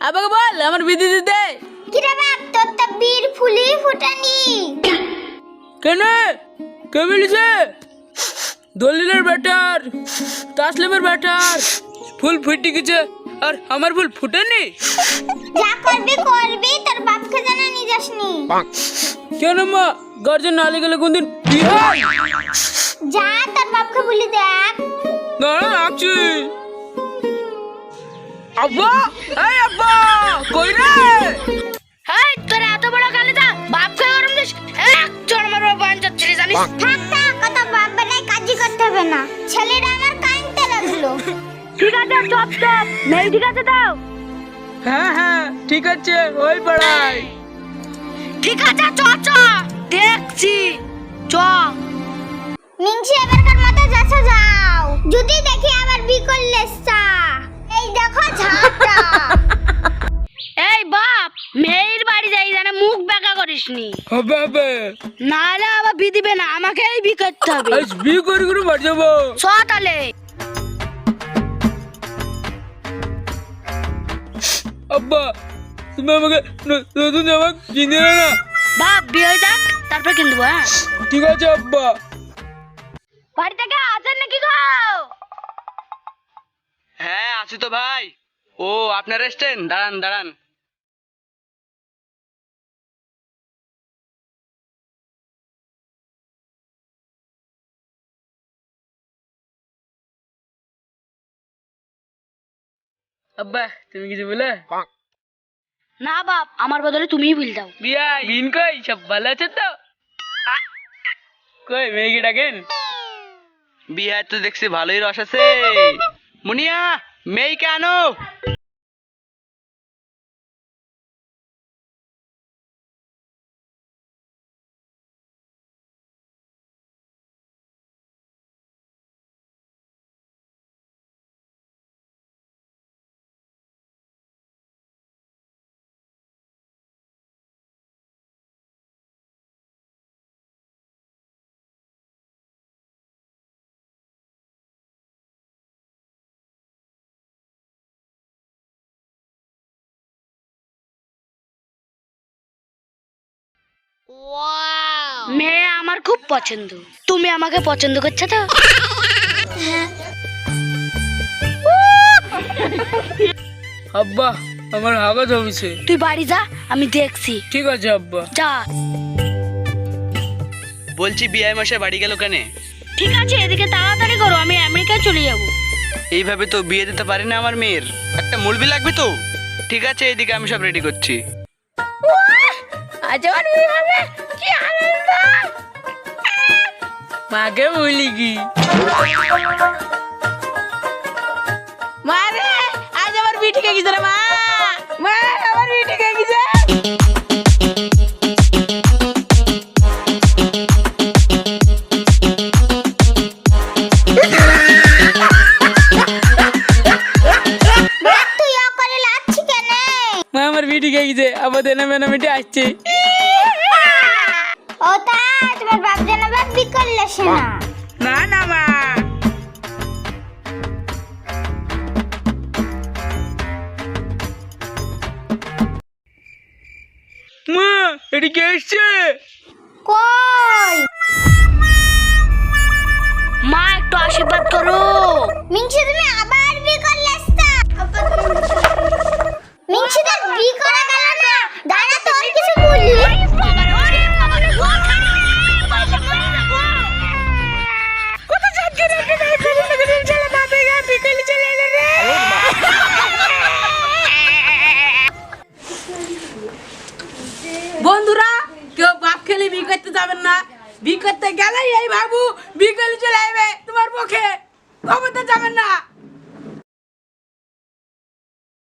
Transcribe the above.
আবাকে বল আমার বিধি দিতে। কিরে বাপ তোর তো বীর ফুলি ফুটানি। কেন? কে বলিছে? দলিলের ব্যাটার তাসলিমের ব্যাটার ফুল ফুটে গেছে আর আমার ফুল ফুটেনি? যা করবি করবি তোর বাপকে জানা নিয়ে যাসনি। কেন মা? গার্জেন নালি গেলে কোনদিন বিয়ে হয়? যা তোর বাপকে বলি দেখ। দাঁড়া রাখছি আব্বা এই আব্বা কই রে? এই তোর এত বড় কালিদা বাপকে গরম দিস? এক চড় মারবো পঞ্চায়েত জানিস? থাক থাক কত বাপ বেটায় কাজই করতে হবে না। ছেলেটা আমার কাইনতে লাগল ঠিক আছে চপ চপ। নেই ঠিক আছে দাও হ্যাঁ হ্যাঁ ঠিক আছে ওই পড়াই ঠিক আছে চ চ। দেখছি। চ। মিংসি এবারকার মতো যাচ্ছে যাও। যদি দেখি আবার বি করলে চা এই দেখো ঝাপটা। এই বাপ মেয়ের বাড়ি যাই জানে মুখ বেকা করিসনি। হবে হবে। নাহলে আবার বি দিবে না আমাকেই বি করতে হবে। আজ বিয়ে করে করে বাড়ি যাব। চ তাহলে আব্বা তুমি আমাকে নতুন জামা কিনে দেবে না। বাপ বিয়ে হয়ে যাক তারপর কিনবো হ্যাঁ? ঠিক আছে আব্বা। বাড়ি থেকে আছেন নাকি গো? হ্যাঁ আছি তো ভাই। ও আপনার এসছেন? দাঁড়ান দাঁড়ান। আব্বা তুমি কিছু বলে? না বাপ আমার বদলে তুমিই বিল দাও। বিয়া বিন কই? সব ভালো আছে তো? কই মেয়েকে ডাকেন? বিহার তো দেখছি ভালোই রস আছে। মুনিয়া মেয়েকে আনো। মেয়ে আমার খুব পছন্দ। তুমি আমাকে পছন্দ করছ তো? আব্বা আমার হাগা জমিছে। তুই বাড়ি যা আমি দেখছি। ঠিক আছে আব্বা। যা। বলছি বিয়ে মাসে বাড়ি গেল কেন? ঠিক আছে এদিকে তাড়াতাড়ি করো আমি আমেরিকায় চলে যাব। এইভাবে তো বিয়ে দিতে পারি না আমার মেয়ের। একটা মুলবি লাগবে তো? ঠিক আছে এদিকে আমি সব রেডি করছি। আজ আমার বিয়ে হবে কি আনন্দ? মাকে বলি কি? মা রে আজ আমার হয়ে গেছে রে মা। মা আমার হয়ে গেছে। আমার হয়ে গেছে। আবার দেনা মেনা মিটে আসছে। ও তা তোমার বাপ যেন বাপ বি করলে সে না। না না মা। মা এটি কে এসছে? কই? মা একটু আশীর্বাদ করো। মিংসি তুমি বি করতে গেলেই এই বাবু বি করলে চলে আসবে তোমার পক্ষে। ক্ষমতা যাবেন না।